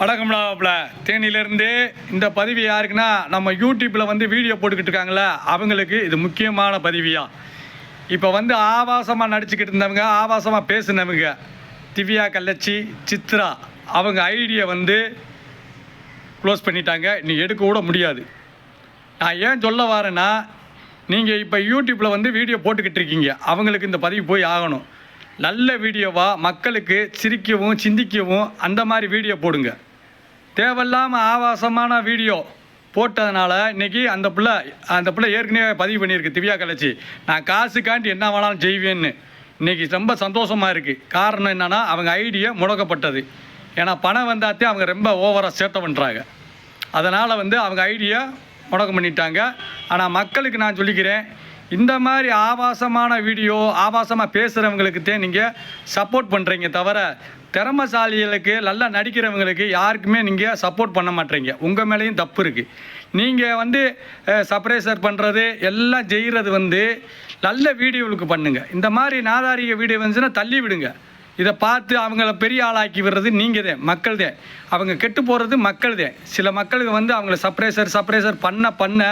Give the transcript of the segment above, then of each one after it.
வணக்கம்லாப்ல தேனியிலேருந்து இந்த பதிவு யாருக்குன்னா நம்ம யூடியூப்பில் வந்து வீடியோ போட்டுக்கிட்டு இருக்காங்களே அவங்களுக்கு இது முக்கியமான பதிவியா. இப்போ வந்து ஆபாசமாக நடிச்சுக்கிட்டு இருந்தவங்க ஆபாசமாக பேசுனவங்க திவ்யா கல்லச்சி சித்ரா அவங்க ஐடியை வந்து க்ளோஸ் பண்ணிட்டாங்க. நீ எடுக்க கூட முடியாது. நான் ஏன் சொல்ல வரேன்னா நீங்கள் இப்போ யூடியூப்பில் வந்து வீடியோ போட்டுக்கிட்டு இருக்கீங்க. அவங்களுக்கு இந்த பதிவு போய் ஆகணும். நல்ல வீடியோவாக மக்களுக்கு சிரிக்கவும் சிந்திக்கவும் அந்த மாதிரி வீடியோ போடுங்க. தேவையில்லாமல் ஆபாசமான வீடியோ போட்டதுனால இன்றைக்கி அந்த பிள்ளை அந்த பிள்ளை ஏற்கனவே பதிவு பண்ணியிருக்கு திவ்யா கலைச்சி. நான் காசுக்காண்டி என்ன வேணாலும் செய்வேன்னு. இன்னைக்கு ரொம்ப சந்தோஷமாக இருக்குது காரணம் என்னென்னா அவங்க ஐடியா முடக்கப்பட்டது. ஏன்னா பணம் வந்தாத்தே அவங்க ரொம்ப ஓவராக சேட்டை பண்ணுறாங்க அதனால் வந்து அவங்க ஐடியா முடக்கம் பண்ணிட்டாங்க. ஆனால் மக்களுக்கு நான் சொல்லிக்கிறேன் இந்த மாதிரி ஆபாசமான வீடியோ ஆபாசமாக பேசுகிறவங்களுக்கு தான் நீங்கள் சப்போர்ட் பண்ணுறீங்க தவிர திறமசாலிகளுக்கு நல்லா நடிக்கிறவங்களுக்கு யாருக்குமே நீங்கள் சப்போர்ட் பண்ண மாட்டீங்க. உங்கள் மேலேயும் தப்பு இருக்குது நீங்கள் வந்து சப்ரேசர் பண்ணுறது எல்லாம் செய்கிறது வந்து நல்ல வீடியோவுக்கு பண்ணுங்கள் இந்த மாதிரி நாதாரிக வீடியோ வந்துச்சுன்னா தள்ளி விடுங்க. இதை பார்த்து அவங்கள பெரிய ஆளாக்கி விடுறது நீங்கள் தான் மக்கள் தான் அவங்க கெட்டு போகிறது மக்கள் தான் சில மக்களுக்கு வந்து அவங்கள சப்ரேசர் சப்ரேசர் பண்ண பண்ண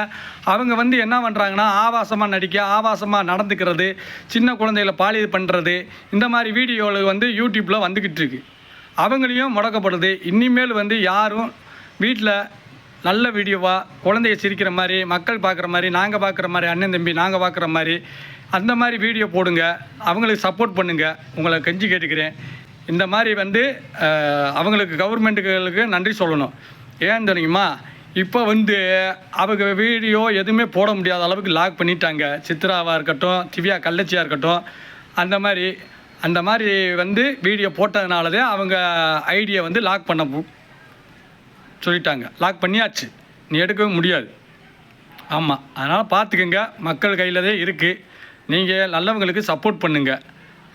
அவங்க வந்து என்ன பண்ணுறாங்கன்னா ஆபாசமாக நடிக்க ஆபாசமாக நடந்துக்கிறது சின்ன குழந்தைகளை பாலியல் பண்ணுறது இந்த மாதிரி வீடியோவில் வந்து யூடியூப்பில் வந்துக்கிட்டு இருக்கு. அவங்களையும் முடக்கப்படுது. இனிமேல் வந்து யாரும் வீட்டில் நல்ல வீடியோவாக குழந்தைய சிரிக்கிற மாதிரி மக்கள் பார்க்குற மாதிரி நாங்கள் பார்க்குற மாதிரி அண்ணன் தம்பி நாங்கள் பார்க்குற மாதிரி அந்த மாதிரி வீடியோ போடுங்க. அவங்களுக்கு சப்போர்ட் பண்ணுங்கள் உங்களை கெஞ்சி கேட்டுக்கிறேன். இந்த மாதிரி வந்து அவங்களுக்கு கவர்மெண்ட்டுகளுக்கு நன்றி சொல்லணும். ஏன் தெரியுமா? இப்போ வந்து அவங்க வீடியோ எதுவுமே போட முடியாத அளவுக்கு லாக் பண்ணிட்டாங்க. சித்ராவாக இருக்கட்டும் திவ்யா கள்ளச்சியாக இருக்கட்டும் அந்த மாதிரி அந்த மாதிரி வந்து வீடியோ போட்டதுனால தான் அவங்க ஐடியை வந்து லாக் பண்ண சொல்லிட்டாங்க. லாக் பண்ணியாச்சு. நீ எடுக்கவே முடியாது. ஆமாம் அதனால் பார்த்துக்குங்க மக்கள் கையில் தான் இருக்குது நீங்கள் நல்லவங்களுக்கு சப்போர்ட் பண்ணுங்கள்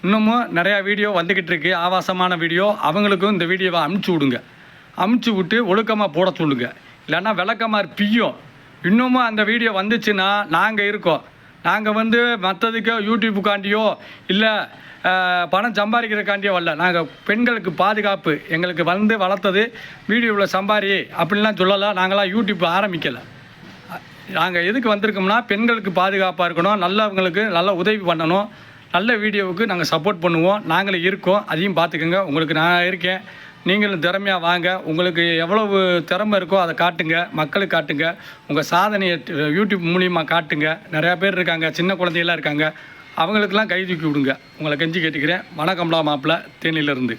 இன்னமும் நிறையா வீடியோ வந்துக்கிட்டு இருக்கு. ஆபாசமான வீடியோ அவங்களுக்கும் இந்த வீடியோவை அமுச்சு விடுங்க. அமுச்சு விட்டு ஒழுக்கமாக போட சொல்லுங்க. இல்லைன்னா விளக்கமாக பியும் இன்னமும் அந்த வீடியோ வந்துச்சுன்னா நாங்கள் இருக்கோம். நாங்கள் வந்து மற்றதுக்கோ யூடியூப்புக்காண்டியோ இல்லை பணம் சம்பாதிக்கிறதுக்காண்டியே வரல நாங்கள் பெண்களுக்கு பாதுகாப்பு எங்களுக்கு வந்து வளர்த்தது வீடியோவில் சம்பாரி அப்படின்லாம் சொல்லலை நாங்களாம் யூடியூப் ஆரம்பிக்கலை நாங்கள் எதுக்கு வந்திருக்கோம்னா பெண்களுக்கு பாதுகாப்பாக இருக்கணும் நல்லவங்களுக்கு நல்ல உதவி பண்ணணும் நல்ல வீடியோவுக்கு நாங்கள் சப்போர்ட் பண்ணுவோம் நாங்களே இருக்கோம் அதையும் பார்த்துக்கோங்க உங்களுக்கு நான் இருக்கேன் நீங்களும் திறமையாக வாங்க உங்களுக்கு எவ்வளவு திறமை இருக்கோ அதை காட்டுங்க மக்களுக்கு காட்டுங்க உங்கள் சாதனையை யூடியூப் மூலியமாக காட்டுங்க நிறையா பேர் இருக்காங்க சின்ன குழந்தையெல்லாம் இருக்காங்க அவங்களுக்கெல்லாம் கை தூக்கி விடுங்க. உங்களை கெஞ்சி கேட்டுக்கிறேன். வணக்கம்லா மாப்பிள்ள. தேனியிலேருந்து.